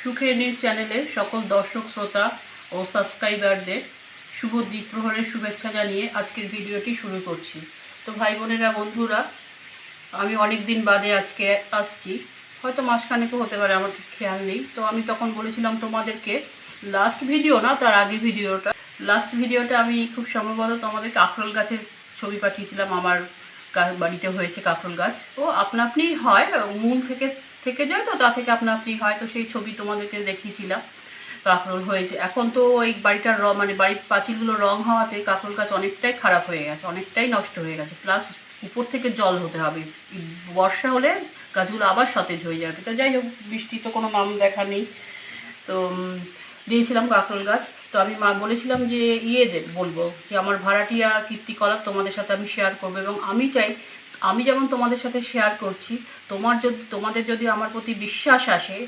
সুখের নিউজ চ্যানেলের সকল দর্শক, শ্রোতা ও সাবস্ক্রাইবারদের শুভ দ্বীপ্রহরের শুভেচ্ছা জানিয়ে আজকের ভিডিওটি শুরু করছি। তো ভাই বোনেরা, বন্ধুরা, আমি অনেক দিন বাদে আজকে আসছি। হয়তো মাসখানেকও হতে পারে, আমার খেয়াল নেই। তো আমি তখন বলেছিলাম তোমাদেরকে লাস্ট ভিডিও না, তার আগে ভিডিওটা। লাস্ট ভিডিওটা আমি খুব সম্ভবত তোমাদের কাঁকরোল গাছের ছবি পাঠিয়েছিলাম। আমার বাড়িতে হয়েছে কাঁকরোল গাছ। ও আপনা আপনি হয়, মূল থেকে থেকে যায় তো, তা থেকে আপনা আপনি হয়। তো সেই ছবি তোমাদেরকে দেখিয়েছিলাম। কাঁকরোল হয়েছে। এখন তো ওই বাড়িটার র মানে বাড়ির পাঁচিলগুলো রং হওয়াতে কাঁকরোল গাছ অনেকটাই খারাপ হয়ে গেছে, অনেকটাই নষ্ট হয়ে গেছে। প্লাস উপর থেকে জল হতে হবে। বর্ষা হলে গাছগুলো আবার সতেজ হয়ে যাবে। তো যাই হোক, বৃষ্টি তো কোনো নাম দেখা নেই। তো দিয়েছিলাম কাঁকরোল গাছ। তো আমি মা বলেছিলাম যে ইয়ে দে বলব যে, আমার ভাড়াটিয়া কীর্তিকলাপ তোমাদের সাথে আমি শেয়ার করব এবং আমি চাই আমি যেমন তোমাদের সাথে শেয়ার করছি, তোমার যদি, তোমাদের যদি আমার প্রতি বিশ্বাস আসে,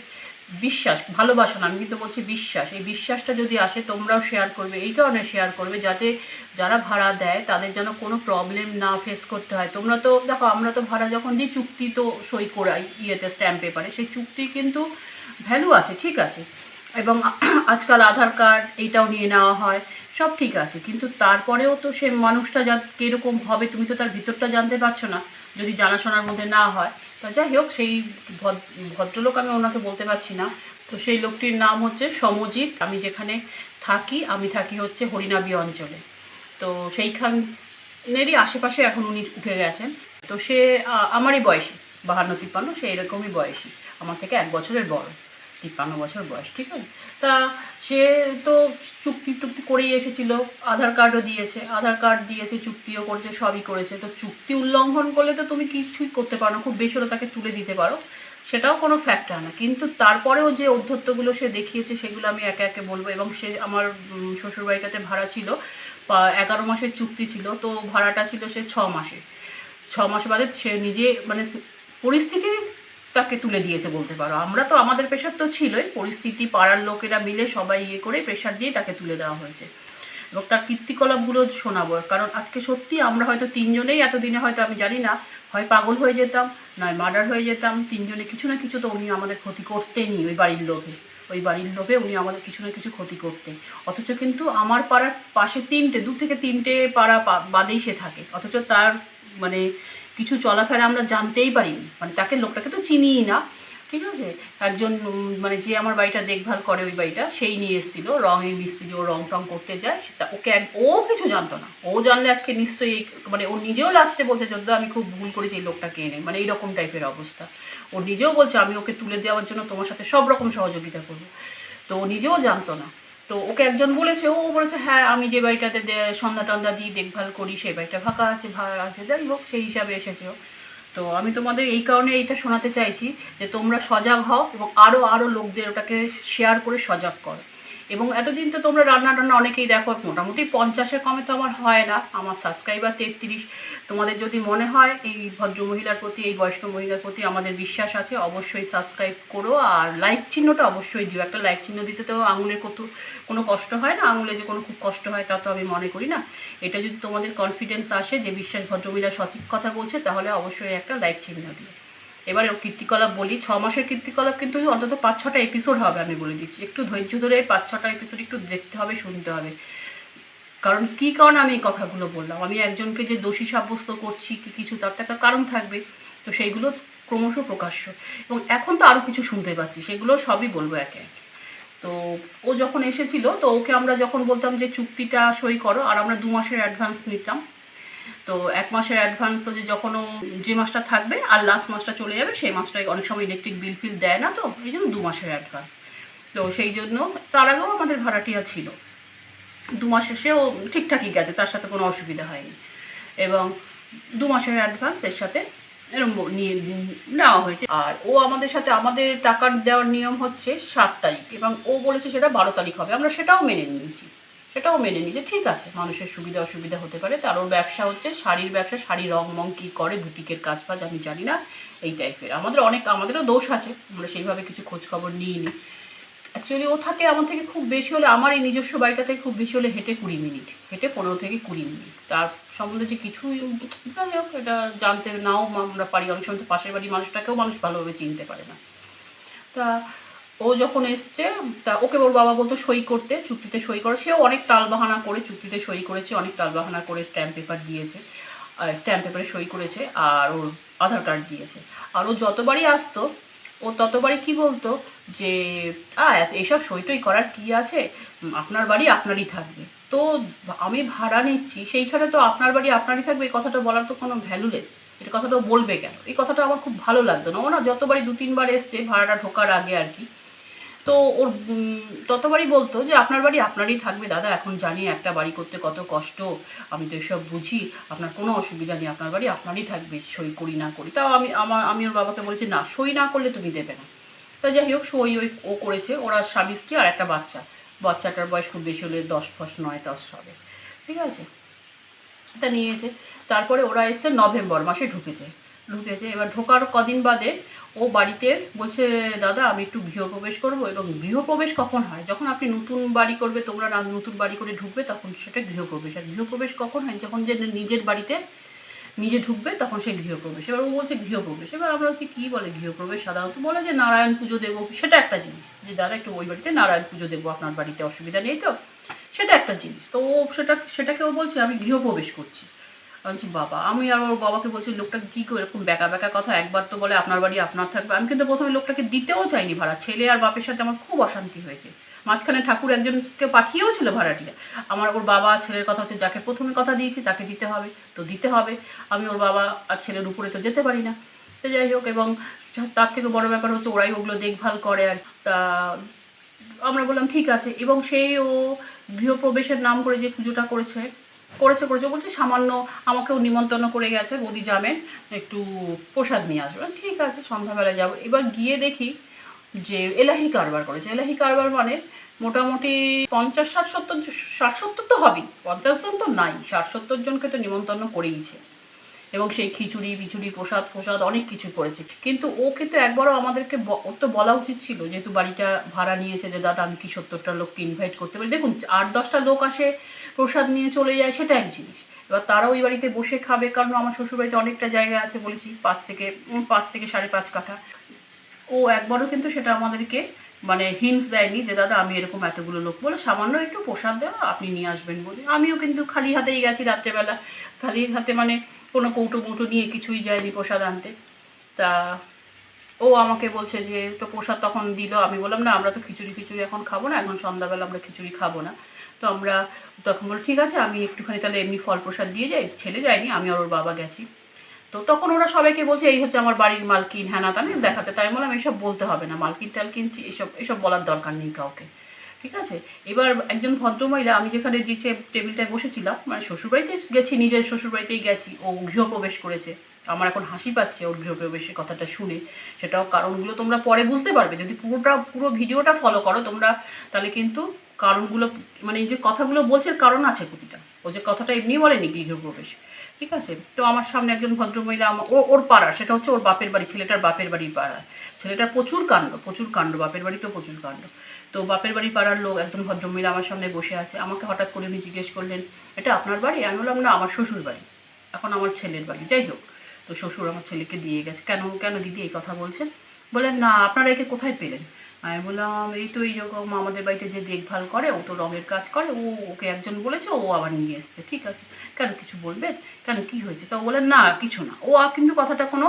বিশ্বাস, ভালোবাসা না, আমি কিন্তু বলছি বিশ্বাস, এই বিশ্বাসটা যদি আসে তোমরাও শেয়ার করবে, এই কারণে শেয়ার করবে যাতে যারা ভাড়া দেয় তাদের যেন কোনো প্রবলেম না ফেস করতে হয়। তোমরা তো, দেখো, আমরা তো ভাড়া যখন দিই চুক্তি তো সই করাই ইয়েতে স্ট্যাম্প পেপারে সেই চুক্তি কিন্তু ভ্যালু আছে, ঠিক আছে। এবং আজকাল আধার কার্ড এইটাও নিয়ে নেওয়া হয়, সব ঠিক আছে। কিন্তু তারপরেও তো সে মানুষটা যা কীরকম হবে, তুমি তো তার ভিতরটা জানতে পারছ না। যদি জানাশোনার মধ্যে না হয়, তা যাই হোক, সেই ভদ- ভদ্রলোক আমি ওনাকে বলতে পারছি না। তো সেই লোকটির নাম হচ্ছে সমজিৎ। আমি যেখানে থাকি, আমি থাকি হচ্ছে হরিনাবি অঞ্চলে। তো সেইখানেরই আশেপাশে এখন উনি উঠে গেছেন। তো সে আমারই বয়সী, বাহান্ন তিপ্পান্ন, সে এরকমই বয়সী। আমার থেকে এক বছরের বড়। তিপ্পান্ন বছর বয়স, ঠিক আছে? তা সে তো চুক্তি টুক্তি করেই এসেছিল, আধার কার্ডও দিয়েছে, আধার কার্ড দিয়েছে, চুক্তিও করেছে, সবই করেছে। তো চুক্তি উল্লঙ্ঘন করলে তো তুমি কিছুই করতে পারো না, খুব বেশি হলে তাকে তুলে দিতে পারো। সেটাও কোনো ফ্যাক্টর না। কিন্তু তারপরেও যে অধ্যত্বগুলো সে দেখিয়েছে, সেগুলো আমি একে একে বলব। এবং সে আমার শ্বশুরবাড়িটাতে ভাড়া ছিল এগারো মাসের চুক্তি ছিল, তো ভাড়াটা ছিল সে ছ মাসে। ছ মাস বাদে সে নিজে মানে পরিস্থিতি তাকে তুলে দিয়েছে বলতে পারো। আমরা তো, আমাদের প্রেশার তো ছিলই। পরিস্থিতি, পাড়ার লোকেরা মিলে সবাই ইয়ে করে প্রেশার দিয়ে তাকে তুলে দেওয়া হয়েছে। এবং তার কীর্তিকলাপগুলো শোনাবো। কারণ আজকে সত্যি আমরা হয়তো তিনজনেই এতদিনে হয়তো, আমি জানি না, হয় পাগল হয়ে যেতাম, নয় মার্ডার হয়ে যেতাম। তিনজনে কিছু না কিছু তো উনি আমাদের ক্ষতি করতেনি ওই বাড়ির লোভে ওই বাড়ির লোভে উনি আমাদের কিছু না কিছু ক্ষতি করতেন। অথচ কিন্তু আমার পাড়ার পাশে তিনটে, দু থেকে তিনটে পাড়া বাদেই সে থাকে। অথচ তার মানে কিছু চলাফেরা আমরা জানতেই পারিনি। মানে তাকে লোকটাকে তো চিনিই না। ঠিক আছে? একজন মানে যে আমার বাড়িটা দেখভাল করে ওই বাড়িটা, সেই নিয়ে এসেছিল। রঙের মিস্ত্রি, ও রং টং করতে যায়। সেটা ওকে এক- ও কিছু জানতো না। ও জানলে আজকে নিশ্চয়ই মানে ও নিজেও লাস্টে বলছে যদি আমি খুব ভুল করেছি, এই লোকটাকে এনে। মানে এইরকম টাইপের অবস্থা। ও নিজেও বলছে, আমি ওকে তুলে দেওয়ার জন্য তোমার সাথে সব রকম সহযোগিতা করব। তো ও নিজেও জানতো না। তো ওকে একজন বলেছে, ও বলেছে হ্যাঁ আমি যে বাড়িটাতে সন্ধ্যা টন্ধা দিই, দেখভাল করি সেই বাড়িটা ফাঁকা আছে ভাড়া আছে, যাই হোক, সেই হিসাবে এসেছে। তো আমি তোমাদের এই কারণে এইটা শোনাতে চাইছি যে তোমরা সজাগ হও এবং আরও আরও লোকদের ওটাকে শেয়ার করে সজাগ করো এবং এতদিন তো তোমরা রান্না টান্না অনেকেই দেখো, মোটামুটি পঞ্চাশের কমে তো আমার হয় না। আমার সাবস্ক্রাইবার তেত্রিশ। তোমাদের যদি মনে হয় এই ভদ্র মহিলার প্রতি, এই বয়স্ক মহিলার প্রতি আমাদের বিশ্বাস আছে, অবশ্যই সাবস্ক্রাইব করো। আর লাইক চিহ্নটা অবশ্যই দিও। একটা লাইক চিহ্ন দিতে তো আঙুলের কত, কোনো কষ্ট হয় না? আঙুলে যে কোনো খুব কষ্ট হয়, তা তো আমি মনে করি না। এটা যদি তোমাদের কনফিডেন্স আসে যে বিশ্বাস ভদ্রমহিলা সঠিক কথা বলছে, তাহলে অবশ্যই একটা লাইক চিহ্ন দিও। এবারে কীর্তিকলাপ বলি, ছ মাসের কীর্তিকলাপ কিন্তু অন্তত পাঁচ ছটা এপিসোড হবে আমি বলে দিচ্ছি। একটু ধৈর্য ধরে পাঁচ ছটা এপিসোড একটু দেখতে হবে, শুনতে হবে। কারণ কি কারণে আমি এই কথাগুলো বললাম? আমি একজনকে যে দোষী সাব্যস্ত করছি কি কিছু, তার তো একটা কারণ থাকবে। তো সেইগুলো ক্রমশ প্রকাশ্য। এবং এখন তো আরও কিছু শুনতে পাচ্ছি, সেগুলো সবই বলব একে একে। তো ও যখন এসেছিল, তো ওকে আমরা যখন বলতাম যে চুক্তিটা সই করো, আর আমরা দু মাসের অ্যাডভান্স নিতাম তো এক মাসের অ্যাডভান্স যে যখন যে মাসটা থাকবে আর লাস্ট মাসটা চলে যাবে, সেই মাসটায় অনেক সময় ইলেকট্রিক বিল ফিল দেয় না তো? এই জন্য দু মাসের অ্যাডভান্স তো সেই জন্য তার আগেও আমাদের ভাড়াটিয়া ছিল। দু মাস সেও ঠিকঠাকই গেছে, তার সাথে কোনো অসুবিধা হয়নি। এবং দু মাসের অ্যাডভান্স এর সাথে এরম নিয়ে নেওয়া হয়েছে। আর ও আমাদের সাথে, আমাদের টাকা দেওয়ার নিয়ম হচ্ছে সাত তারিখ এবং ও বলেছে সেটা বারো তারিখ হবে। আমরা সেটাও মেনে নিয়েছি। সেটাও মেনে নিয়েছি ঠিক আছে। মানুষের সুবিধা অসুবিধা হতে পারে। তার ওর ব্যবসা হচ্ছে শাড়ির ব্যবসা, শাড়ি রং মং কী করে, বুটিকের কাজ ফাজ আমি জানি না, এই টাইপের আমাদের অনেক, আমাদেরও দোষ আছে। আমরা সেইভাবে কিছু খোঁজ খবর নিইনি। অ্যাকচুয়ালি ও থাকে আমার থেকে খুব বেশি হলে আমার এই নিজস্ব বাড়িটা থেকে খুব বেশি হলে হেঁটে কুড়ি মিনিট। হেঁটে পনেরো থেকে কুড়ি মিনিট। তার সম্বন্ধে যে কিছু যাই হোক, এটা জানতে নাও। আমরা পারি, অনেক সময় তো পাশের বাড়ির মানুষটাকেও মানুষ ভালোভাবে চিনতে পারে না। তা ও যখন এসছে, তা ওকে ওর বাবা বলতো সই করতে, চুক্তিতে সই করে। সেও অনেক তালবাহানা করে চুক্তিতে সই করেছে, অনেক তালবাহানা করে স্ট্যাম্প পেপার দিয়েছে স্ট্যাম্প পেপারে সই করেছে আর ওর আধার কার্ড দিয়েছে। আর ও যতবারই আসতো, ও ততবারই কি বলতো যে, আ এত- এইসব সই টই করার কি আছে? আপনার বাড়ি আপনারই থাকবে। তো আমি ভাড়া নিচ্ছি, সেইখানে তো আপনার বাড়ি আপনারই থাকবে, এই কথাটা বলার তো কোনো ভ্যালুলেস এটা কথাটা বলবে কেন? এই কথাটা আমার খুব ভালো লাগতো না। ও না যতবারই দু তিনবার এসছে, ভাড়াটা ঢোকার আগে আর কি তো ওর ততবারই বলতো যে, আপনার বাড়ি আপনারই থাকবে, দাদা। এখন জানি একটা বাড়ি করতে কত কষ্ট। আমি তো এসব বুঝি। আপনার কোনো অসুবিধা নেই। আপনার বাড়ি আপনারই থাকবে। সই করি, না করি। তাও আমি আমার আমি ওর বাবাকে বলেছি, না, সই না করলে তুমি দেবে না। তা যাই হোক, সই ওই, ও করেছে। ওরা স্বামী, স্ত্রী আর একটা বাচ্চা। বাচ্চাটার বয়স খুব বেশি হলে দশ ফস, নয় দশ হবে। ঠিক আছে? তা নিয়ে নিয়েছে তারপরে ওরা এসছে নভেম্বর মাসে ঢুকেছে। ঢুকেছে। এবার ঢোকার কদিন বাদে ও বাড়িতে বলছে, দাদা, আমি একটু গৃহপ্রবেশ করব এবং গৃহপ্রবেশ কখন হয়? যখন আপনি নতুন বাড়ি করবে, তোমরা নতুন বাড়ি করে ঢুকবে, তখন সেটা গৃহপ্রবেশ। আর গৃহপ্রবেশ কখন হয়? যখন যে নিজের বাড়িতে নিজে ঢুকবে, তখন সেই গৃহপ্রবেশ। এবার ও বলছে, গৃহপ্রবেশ। এবার আমরা হচ্ছে কী বলে গৃহপ্রবেশ? সাধারণত বলে যে, নারায়ণ পুজো দেবো। সেটা একটা জিনিস। যে, দাদা, একটু ওই বাড়িতে নারায়ণ পুজো দেবো, আপনার বাড়িতে অসুবিধা নেই তো? সেটা একটা জিনিস। তো ও সেটা, সেটাকে ও বলছে, আমি গৃহপ্রবেশ করছি। বলছি, বাবা। আমি আর ওর বাবাকে বলছি, লোকটা কী করে এরকম ব্যাকা ব্যাকা কথা একবার তো বলে আপনার বাড়ি আপনার থাকবে। আমি কিন্তু প্রথমে লোকটাকে দিতেও চাইনি ভাড়া। ছেলে আর বাপের সাথে আমার খুব অশান্তি হয়েছে। মাঝখানে ঠাকুর একজনকে পাঠিয়েও ছিল ভাড়াটিয়া। আমার ওর বাবা ছেলের কথা হচ্ছে, যাকে প্রথমে কথা দিয়েছি তাকে দিতে হবে। তো দিতে হবে। আমি ওর বাবা আর ছেলের উপরে তো যেতে পারি না। তো যাই হোক, এবং তার থেকে বড় ব্যাপার হচ্ছে ওরাই ওগুলো দেখভাল করে আর তা আমরা বললাম, ঠিক আছে। এবং সেই ও গৃহপ্রবেশের নাম করে যে পুজোটা করেছে করেছে করেছে। বলছে, সামান্য আমাকেও নিমন্ত্রণ করে গেছে বৌদি যাবেন একটু প্রসাদ নিয়ে আসবেন ঠিক আছে, সন্ধ্যাবেলায় যাব। এবার গিয়ে দেখি যে এলাহি কারবার করেছে। এলাহি কারবার মানে মোটামুটি পঞ্চাশ, ষাট, সত্তর ষাট, সত্তর তো হবেই। পঞ্চাশ জন তো নাই, ষাট, সত্তর জনকে তো নিমন্ত্রণ করেইছে। এবং সেই খিচুড়ি, বিচুড়ি, প্রসাদ প্রসাদ অনেক কিছু করেছে। কিন্তু ও কিন্তু একবারও আমাদেরকে ওর তো বলা উচিত ছিল যেহেতু বাড়িটা ভাড়া নিয়েছে যে, দাদা, আমি কি সত্তরটা লোককে ইনভাইট করতে পারি? দেখুন, আট, দশটা লোক আসে, প্রসাদ নিয়ে চলে যায়, সেটা এক জিনিস। এবার তারা ওই বাড়িতে বসে খাবে, কারণ আমার শ্বশুরবাড়িতে অনেকটা জায়গা আছে বলেছি, পাঁচ থেকে পাঁচ থেকে সাড়ে পাঁচ কাঠা। ও একবারও কিন্তু সেটা আমাদেরকে মানে হিন্টস দেয়নি যে, দাদা, আমি এরকম এতগুলো লোক। বলে, সামান্য একটু প্রসাদ দেওয়া, আপনি নিয়ে আসবেন। বলে, আমিও কিন্তু খালি হাতেই গেছি রাত্রেবেলা। খালি হাতে মানে কোনো কৌটো মৌটো নিয়ে কিছুই যায়নি প্রসাদ আনতে। তা ও আমাকে বলছে যে, তো প্রসাদ তখন দিল। আমি বললাম, না, আমরা তো খিচুড়ি খিচুড়ি এখন খাব না, এখন সন্ধ্যাবেলা আমরা খিচুড়ি খাব না। তো আমরা তখন বলি ঠিক আছে, আমি একটুখানি তাহলে এমনি ফল প্রসাদ দিয়ে যাই। ছেলে যায়নি, আমি আর ওর বাবা গেছি। তো তখন ওরা সবাইকে বলছে, এই হচ্ছে আমার বাড়ির মালকিন হ্যাঁ না তা না দেখাচ্ছে তাই বললাম এইসব বলতে হবে না, মালকিন টালকিন এসব এসব বলার দরকার নেই কাউকে। ঠিক আছে? এবার একজন ভদ্রমহিলা, আমি যেখানে যে টেবিলটায় বসেছিলাম মানে শ্বশুরবাড়িতে গেছি, নিজের শ্বশুরবাড়িতেই গেছি, ও গৃহপ্রবেশ করেছে। আমার এখন হাসি পাচ্ছে ওর গৃহপ্রবেশের কথাটা শুনে। সেটাও কারণগুলো তোমরা পরে বুঝতে পারবে। যদি পুরোটা, পুরো ভিডিওটা ফলো করো, তোমরা তাহলে কিন্তু কারণগুলো মানে এই যে কথাগুলো বলছে, কারণ আছে প্রতিটা। ও যে কথাটা এমনি বলেনি গৃহপ্রবেশ ঠিক আছে? তো আমার সামনে একজন ভদ্রমহিলা ও ওর পাড়া, সেটা হচ্ছে ওর বাপের বাড়ি, ছেলেটার বাপের বাড়ির পাড়া। ছেলেটার প্রচুর কাণ্ড প্রচুর কাণ্ড, বাপের বাড়িতেও প্রচুর কাণ্ড। তো বাপের বাড়ি পাড়ার লোক একজন ভদ্রমহিলা আমার সামনে বসে আছে। আমাকে হঠাৎ করে উনি জিজ্ঞেস করলেন, এটা আপনার বাড়ি? আমি বললাম, না, আমার শ্বশুর বাড়ি। এখন আমার ছেলের বাড়ি। যাই হোক, তো শ্বশুর আমার ছেলেকে দিয়ে গেছে। কেন কেন দিদি এই কথা বলছেন? বললেন, না, আপনারা একে কোথায় পেলেন? আমি বললাম, এই তো এইরকম আমাদের বাড়িতে যে দেখভাল করে, ও তো রঙের কাজ করে, ও, ওকে একজন বলেছে, ও আবার নিয়ে এসছে। ঠিক আছে। কেন কিছু বলবেন কেন কি হয়েছে? তো বললেন না, কিছু না। ও আর কিন্তু কথাটা কোনো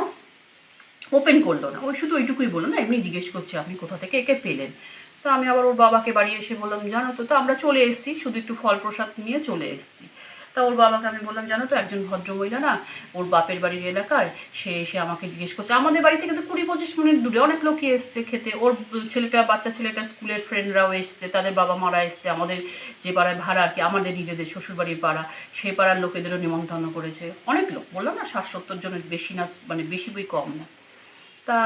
ওপেন করল না। ওই শুধু ওইটুকুই বলল, না, এমনি জিজ্ঞেস করছে, আপনি কোথা থেকে একে পেলেন? তো আমি আবার ওর বাবাকে বাড়ি এসে বললাম, জানো তো তো আমরা চলে এসেছি, শুধু একটু ফল প্রসাদ নিয়ে চলে এসেছি। তা ওর বাবাকে আমি বললাম, জানো তো, একজন ভদ্রমহিলা না, ওর বাপের বাড়ির এলাকার সে এসে আমাকে জিজ্ঞেস করছে। আমাদের বাড়ি থেকে তো কুড়ি পঁচিশ মিনিট দূরে অনেক লোকই এসছে খেতে। ওর ছেলেটা, বাচ্চা ছেলেটা স্কুলের ফ্রেন্ডরাও এসছে, তাদের বাবা মারা এসছে। আমাদের যে পাড়ায় ভাড়া আর কি, আমাদের নিজেদের শ্বশুরবাড়ির পাড়া সেই পাড়ার লোকেদেরও নিমন্ত্রণ করেছে। অনেক লোক, বললাম না ষাট সত্তর জনের বেশি না মানে বেশি বই কম না। তা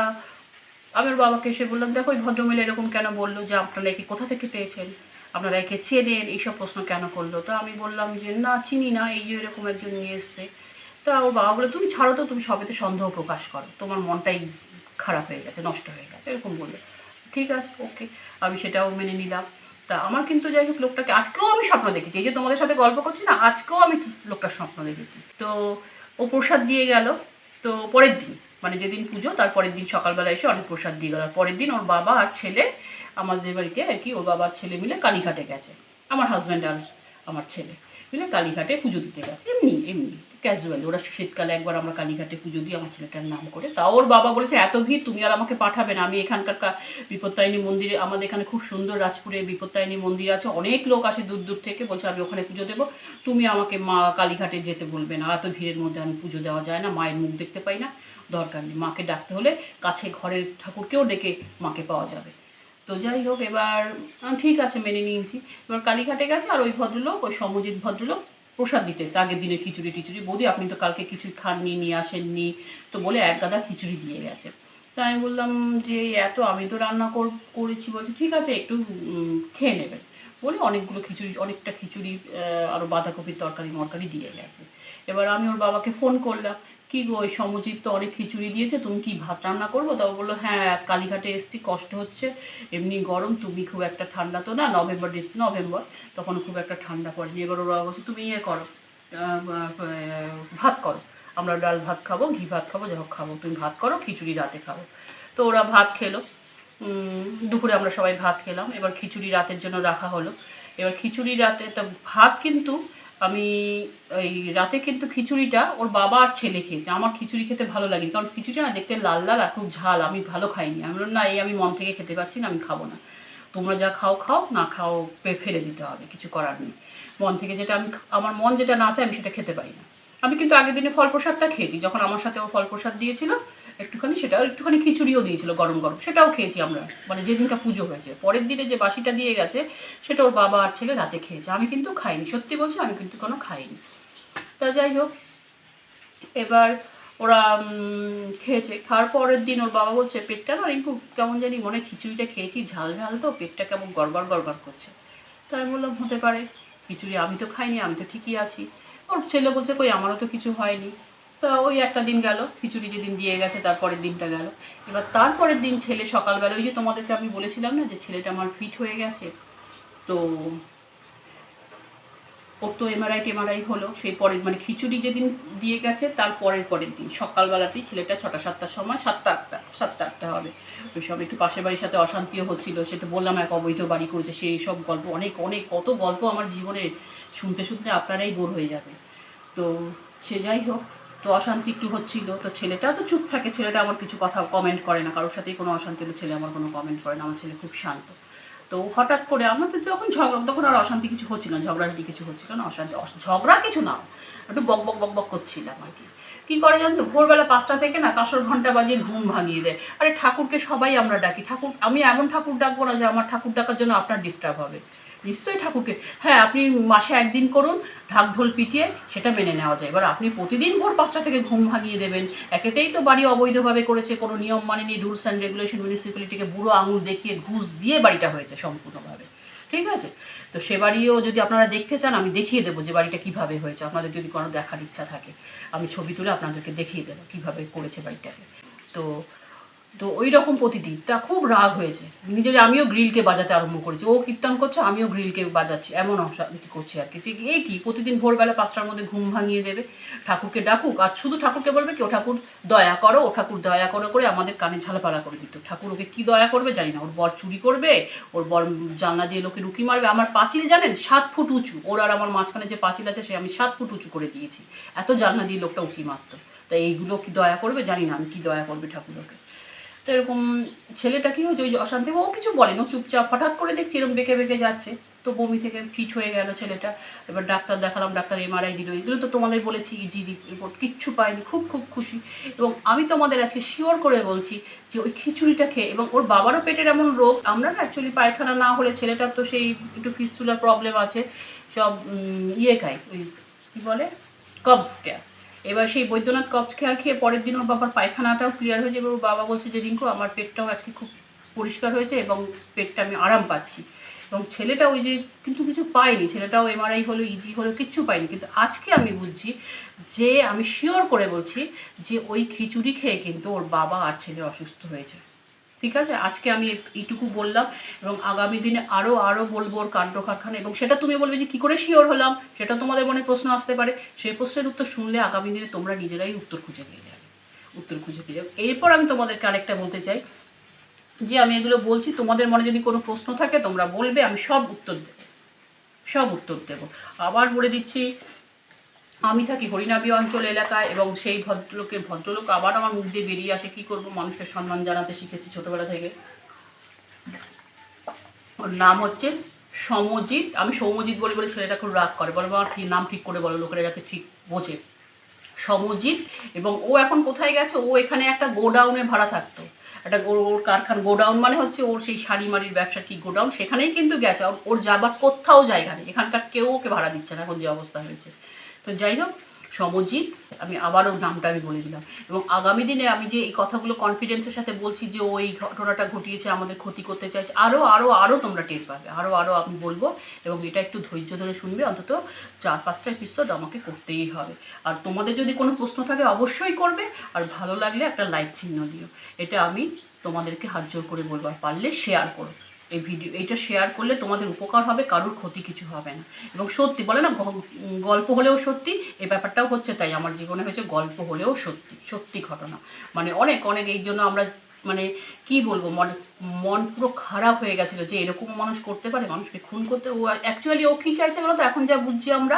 আমি ওর বাবাকে এসে বললাম, দেখো, ওই ভদ্রমহিলা এরকম কেন বলল যে আপনারা একে কোথা থেকে পেয়েছেন? আপনারা একে চেনেন, এইসব প্রশ্ন কেন করল? তো আমি বললাম যে, না, চিনি না, এই এরকম একজন নিয়ে এসছে। তা ওর বাবা বলে তুমি ছাড়ো তো, তুমি সবেতে সন্দেহ প্রকাশ করো। তোমার মনটাই খারাপ হয়ে গেছে, নষ্ট হয়ে গেছে, এরকম বলল। ঠিক আছে, ওকে, আমি সেটাও মেনে নিলাম। তা আমার কিন্তু যাই হোক লোকটাকে, আজকেও আমি স্বপ্ন দেখেছি, এই যে তোমাদের সাথে গল্প করছি না, আজকেও আমি লোকটার স্বপ্ন দেখেছি। তো ও প্রসাদ দিয়ে গেল, তো পরের দিন মানে যেদিন পুজো, তার পরের দিন সকালবেলা এসে অনেক প্রসাদ দিয়ে গেল পরের দিন ওর বাবা আর ছেলে, আমাদের বাড়িতে আর কি, ওর বাবার ছেলে মিলে কালীঘাটে গেছে। আমার হাজব্যান্ড আর আমার ছেলে মিলে কালীঘাটে পুজো দিতে গেছে। এমনি এমনি ক্যাজুয়ালি ওরা শীতকালে একবার আমরা কালীঘাটে পুজো দিই, আমার ছেলেটার নাম করে। তা ওর বাবা বলেছে, এত ভিড়, তুমি আর আমাকে পাঠাবে না। আমি এখানকার বিপত্তারিণী মন্দিরে, আমাদের এখানে খুব সুন্দর রাজপুরে বিপত্তারিণী মন্দির আছে। অনেক লোক আসে দূর দূর থেকে, বলছে, আমি ওখানে পুজো দেবো। তুমি আমাকে মা কালীঘাটে যেতে বলবে না। এত ভিড়ের মধ্যে আমি পুজো দেওয়া যায় না। মায়ের মুখ দেখতে পাই না। দরকার নেই। মাকে ডাকতে হলে কাছে ঘরের ঠাকুরকেও ডেকে মাকে পাওয়া যাবে। তো যাই হোক, এবার ঠিক আছে, মেনে নিয়েছি। এবার কালীঘাটে গেছে আর ওই ভদ্রলোক, ওই সমজিৎ ভদ্রলোক প্রসাদ দিতেছে আগের দিনে খিচুড়ি টিচুড়ি। বৌদি, আপনি তো কালকে কিছুই খাননি, নিয়ে আসেননি। তো বলে এক গাদা খিচুড়ি দিয়ে গেছে। তাই আমি বললাম যে এত আমি তো রান্না কর- করেছি। বলছে, ঠিক আছে, একটু খেয়ে নেবেন বলে অনেকগুলো খিচুড়ি, অনেকটা খিচুড়ি আরও বাঁধাকপির তরকারি, মরকারি দিয়ে গেছে। এবার আমি ওর বাবাকে ফোন করলাম, কি গো ওই সমজিৎ তো অনেক খিচুড়ি দিয়েছে, তুমি কি ভাত রান্না করব? তাও বলল হ্যাঁ কালীঘাটে এসছি, কষ্ট হচ্ছে, এমনি গরম, তুমি খুব একটা ঠান্ডা তো না, নভেম্বর, ডিস, নভেম্বর, তখন খুব একটা ঠান্ডা পড়েনি। এবার ওরা বলছে, তুমি ইয়ে করো ভাত করো, আমরা ডাল ভাত খাব, ঘি ভাত খাব, যা খাব, তুমি ভাত করো, খিচুড়ি রাতে খাব। তো ওরা ভাত খেলো দুপুরে আমরা সবাই ভাত খেলাম। এবার খিচুড়ি রাতের জন্য রাখা হলো। এবার খিচুড়ি রাতে, তো ভাত কিন্তু আমি ওই রাতে কিন্তু খিচুড়িটা ওর বাবা আর ছেলে খেয়েছে। আমার খিচুড়ি খেতে ভালো লাগে কারণ খিচুড়িটা না দেখতে লাল লাল আর খুব ঝাল। আমি ভালো খাইনি। আমি না, এই আমি মন থেকে খেতে পারছি না, আমি খাব না। তোমরা যা খাও খাও, না খাও ফেলে দিতে হবে। কিছু করার নেই। মন থেকে যেটা আমি আমার মন যেটা না চায়, আমি সেটা খেতে পারি না। আমি কিন্তু আগের দিনে ফল প্রসাদটা খেয়েছি। যখন আমার সাথে ও ফল প্রসাদ দিয়েছিল একটুখানি সেটা, একটুখানি খিচুড়িও দিয়েছিল, গরম গরম। সেটাও খেয়েছি আমরা। মানে যেদিনটা পুজো হয়েছে। পরের দিনে যে বাসিটা দিয়ে গেছে, সেটা ওর বাবা আর ছেলে রাতে খেয়েছে। আমি কিন্তু খাইনি, সত্যি বলছি আমি কিন্তু কোনো খাইনি। তা যাই হোক, এবার ওরা খেয়েছে। খাওয়ার পরের দিন ওর বাবা বলছে, পেটটা না একটু কেমন জানি মনে খিচুড়িটা খেয়েছি, ঝাল ঝাল তো, পেটটা কেমন গড়বড় গড়বড় করছে। তাই আমি বললাম, হতে পারে। খিচুড়ি আমি তো খাইনি, আমি তো ঠিকই আছি। ওর ছেলে বলছে, কই, আমারও তো কিছু হয়নি। তো ওই একটা দিন গেল, খিচুড়ি যেদিন দিয়ে গেছে, তারপরের দিনটা গেল। এবার তারপরের দিন ছেলে সকালবেলা, ওই যে তোমাদেরকে আমি বলেছিলাম না যে ছেলেটা আমার ফিট হয়ে গেছে, তো ওর তো এমআরআই টেমআরআই হলো, সেই পরের মানে খিচুড়ি যেদিন দিয়ে গেছে, তার পরের পরের দিন, সকালবেলাতেই ছেলেটা ছটা, সাতটার সময়, সাতটা আটটা সাতটা আটটা হবে। ওই সব একটু পাশের বাড়ির সাথে অশান্তিও হচ্ছিল, সে তো বললাম এক অবৈধ বাড়ি করেছে, সেই সব গল্প, অনেক অনেক, কত গল্প আমার জীবনে শুনতে শুনতে আপনারাই বোর হয়ে যাবে। তো সে যাই হোক তো অশান্তি একটু হচ্ছিল, তো ছেলেটা তো চুপ থাকে, ছেলেটা আমার কিছু কথা কমেন্ট করে না, কারোর সাথেই কোনো অশান্তি হলে ছেলে আমার কোনো কমেন্ট করে না, আমার ছেলে খুব শান্ত। তো হঠাৎ করে আমাদের যখন ঝগড়া তখন আর অশান্তি কিছু হচ্ছিল না ঝগড়াঝাটি কিছু হচ্ছিল না, অশান্তি ঝগড়া কিছু না, একটু বক বক বক বক করছিলাম আর কি। কী করে জানো তো ভোরবেলা পাঁচটা থেকে না কাসর ঘণ্টা বাজিয়ে ঘুম ভাঙিয়ে দেয়। আরে ঠাকুরকে সবাই আমরা ডাকি, ঠাকুর, আমি এমন ঠাকুর ডাকবো না যে আমার ঠাকুর ডাকার জন্য আপনার ডিস্টার্ব হবে। নিশ্চয়ই ঠাকুরকে। হ্যাঁ আপনি মাসে একদিন করুন ঢাক ঢোল পিটিয়ে সেটা মেনে নেওয়া যায়। এবার আপনি প্রতিদিন ভোর পাঁচটা থেকে ঘুম ভাঙিয়ে দেবেন। একেতেই তো বাড়ি অবৈধভাবে করেছে, কোনো নিয়ম মানেনি, রুলস অ্যান্ড রেগুলেশন মিউনিসিপ্যালিটিকে বুড়ো আঙুল দেখিয়ে ঘুষ দিয়ে বাড়িটা হয়েছে সম্পূর্ণভাবে। ঠিক আছে? তো সে বাড়িও যদি আপনারা দেখতে চান, আমি দেখিয়ে দেবো যে বাড়িটা কীভাবে হয়েছে। আপনাদের যদি কোনো দেখার ইচ্ছা থাকে, আমি ছবি তুলে আপনাদেরকে দেখিয়ে দেবো কীভাবে করেছে বাড়িটাকে। তো তো ওই রকম প্রতিদিন তা খুব রাগ হয়েছে। নিজের আমিও গ্রিলকে বাজাতে আরম্ভ করেছি। ও কীর্তন করছে, আমিও গ্রিলকে বাজাচ্ছি। এমন অশান্তি করছি আর কি। এই কি? প্রতিদিন ভোরবেলা পাঁচটার মধ্যে ঘুম ভাঙিয়ে দেবে। ঠাকুরকে ডাকুক। আর শুধু ঠাকুরকে বলবে কি, ও ঠাকুর, দয়া করো, ও ঠাকুর দয়া করো করে আমাদের কানে ঝালাপালা করে দিত। ঠাকুর ওকে কী দয়া করবে জানি না। ওর বর চুরি করবে, ওর বর জানলা দিয়ে লোকে রুকি মারবে। আমার পাঁচিল জানেন? সাত ফুট উঁচু। ওর আর আমার মাঝখানে যে পাঁচিল আছে, সে আমি সাত ফুট উঁচু করে দিয়েছি। এত জানলা দিয়ে লোকটা উঁকি মারতো। তা এইগুলো কি দয়া করবে? জানি না আমি কি দয়া করবে ঠাকুরকে তো এরকম ছেলেটা কি হয়েছে? ওই অশান্তি, ও কিছু বলেনি। ও চুপচাপ হঠাৎ করে দেখছি এরকম বেঁকে বেঁকে যাচ্ছে। তো বমি থেকে ফিট হয়ে গেল ছেলেটা। এবার ডাক্তার দেখালাম, ডাক্তার এমআরআই দিল। এগুলো তো তোমাদের বলেছি ইজি রিপোর্ট কিচ্ছু পাইনি। খুব খুব খুশি। এবং আমি তোমাদের আজকে শিওর করে বলছি যে ওই খিচুড়িটা খেয়ে, এবং ওর বাবারও পেটের এমন রোগ। আমরা না অ্যাকচুয়ালি পায়খানা না হলে ছেলেটার তো সেই একটু ফিস্টুলার প্রবলেম আছে। সব ইয়ে খায়, ওই কী বলে? কবস কেয়ার এবার সেই বৈদ্যনাথ কফ খেয়ার খেয়ে পরের দিন ওর বাবার পায়খানাটাও ক্লিয়ার হয়েছে এবার ওর বাবা বলছে যে, রিঙ্কু, আমার পেটটাও আজকে খুব পরিষ্কার হয়েছে এবং পেটটা আমি আরাম পাচ্ছি। এবং ছেলেটা ওই যে কিন্তু কিছু পাইনি ছেলেটাও এমআরআই হলো ইজি হলো, কিচ্ছু পাইনি কিন্তু আজকে আমি বুঝছি যে, আমি শিওর করে বলছি যে, ওই খিচুড়ি খেয়ে কিন্তু ওর বাবা আর ছেলে অসুস্থ হয়েছে। ঠিক আছে? আজকে আমি এইটুকু বললাম এবং আগামী দিনে আরও আরও বলব ওর কাণ্ড কারখানা এবং সেটা তুমি বলবে যে কী করে শিওর হলাম? সেটা তোমাদের মনে প্রশ্ন আসতে পারে। সেই প্রশ্নের উত্তর শুনলে আগামী দিনে তোমরা নিজেরাই উত্তর খুঁজে পেয়ে যাবে। উত্তর খুঁজে পেয়ে যাবে। এরপর আমি তোমাদেরকে আরেকটা বলতে চাই যে আমি এগুলো বলছি, তোমাদের মনে যদি কোনো প্রশ্ন থাকে তোমরা বলবে, আমি সব উত্তর দেবো। সব উত্তর দেবো। আবার বলে দিচ্ছি আমি থাকি হরিনাবি অঞ্চল এলাকায় এবং সেই ভদ্রলোকের ভদ্রলোক আবার আমার মুখ দিয়ে বেরিয়ে আসে, কী করব? মানুষকে সম্মান জানাতে শিখেছি ছোটোবেলা থেকে। ওর নাম হচ্ছে সমজিৎ। আমি সৌমজিৎ বলি বলে ছেলেটা খুব রাগ করে। বলে আমার নাম ঠিক করে বলো, লোকেরা যাতে ঠিক বোঝে। সমজিৎ এবং ও এখন কোথায় গেছে? ও এখানে একটা গোডাউনে ভাড়া থাকতো। একটা ওর কারখানা গোডাউন মানে হচ্ছে ওর সেই শাড়ি মাড়ির ব্যবসা কি গোডাউন। সেখানেই কিন্তু গেছে। ওর যাবার কোথাও জায়গা নেই। এখানকার কেউ ওকে ভাড়া দিচ্ছে না। এখন যে অবস্থা হয়েছে। তো যাই হোক, সমজিৎ, আমি আবারও নামটা আমি বলে দিলাম। এবং আগামী দিনে আমি যে এই কথাগুলো কনফিডেন্সের সাথে বলছি যে ওই ঘটনাটা ঘটিয়েছে, আমাদের ক্ষতি করতে চাইছে আরও আরও আরও তোমরা টের পাবে। আরও আরও আমি বলব এবং এটা একটু ধৈর্য ধরে শুনবে, অন্তত চার, পাঁচটা এপিসোড আমাকে করতেই হবে। আর তোমাদের যদি কোনো প্রশ্ন থাকে, অবশ্যই করবে। আর ভালো লাগলে একটা লাইক চিহ্ন দিও। এটা আমি তোমাদেরকে হাত করে বলব। আর পারলে শেয়ার করো। এই ভিডিও, এইটা শেয়ার করলে তোমাদের উপকার হবে, কারোর ক্ষতি কিছু হবে না। এবং সত্যি, বলে না গল্প হলেও সত্যি এই ব্যাপারটাও হচ্ছে তাই, আমার জীবনে হয়েছে গল্প হলেও সত্যি সত্যি ঘটনা। মানে অনেক অনেক, এই জন্য আমরা মানে কি বলব, মন মন পুরো খারাপ হয়ে গেছিল যে এরকম মানুষ করতে পারে, মানুষকে খুন করতে, ও অ্যাকচুয়ালি ও কী চাইছে বলো তো? এখন যা বুঝছি আমরা,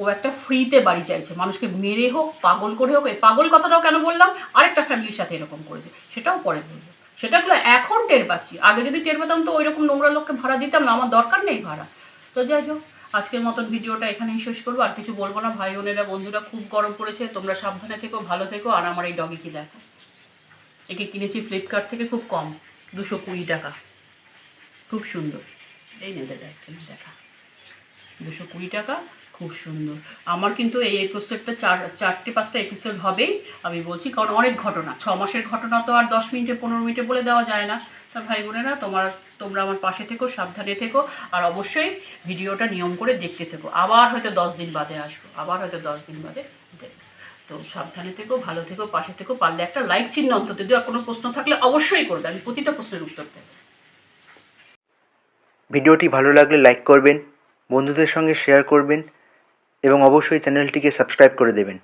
ও একটা ফ্রিতে বাড়ি চাইছে। মানুষকে মেরে হোক, পাগল করে হোক, এই পাগল কথাটাও কেন বললাম? আরেকটা ফ্যামিলির সাথে এরকম করেছে, সেটাও পরে বলব। সেটাগুলো এখন টের পাচ্ছি। আগে যদি টের পেতাম তো ওই রকম নোংরা লোককে ভাড়া দিতাম না, আমার দরকার নেই ভাড়া। তো যাই হোক, আজকের মতন ভিডিওটা এখানেই শেষ করব। আর কিছু বলব না, ভাই বোনেরা, বন্ধুরা, খুব গরম পড়েছে, তোমরা সাবধানে থেকো, ভালো থেকো, আর আমার এই ডগি কি দেখো। একে কিনেছি ফ্লিপকার্ট থেকে খুব কম, দুশো কুড়ি টাকা। খুব সুন্দর। এই নেবে দেখা। দুশো কুড়ি টাকা খুব সুন্দর। আমার কিন্তু এই এপিসোডটা চার, চারটে, পাঁচটা এপিসোড হবেই, আমি বলছি, কারণ অনেক ঘটনা। ছ মাসের ঘটনা তো আর দশ মিনিটে, পনেরো মিনিটে বলে দেওয়া যায় না। তা ভাই বোনেরা, তোমার, তোমরা আমার পাশে থেকো, সাবধানে থেকো, আর অবশ্যই ভিডিওটা নিয়ম করে দেখতে থেকো। আবার হয়তো দশ দিন বাদে আসব, আবার হয়তো দশ দিন বাদে তো সাবধানে থেকো, ভালো থেকো, পাশে থেকো, পারলে একটা লাইক চিহ্ন অন্তত আর কোনো প্রশ্ন থাকলে অবশ্যই করবে, আমি প্রতিটা প্রশ্নের উত্তর দেবো। ভিডিওটি ভালো লাগলে লাইক করবেন, বন্ধুদের সঙ্গে শেয়ার করবেন এবং অবশ্যই চ্যানেলটিকে সাবস্ক্রাইব করে দেবেন।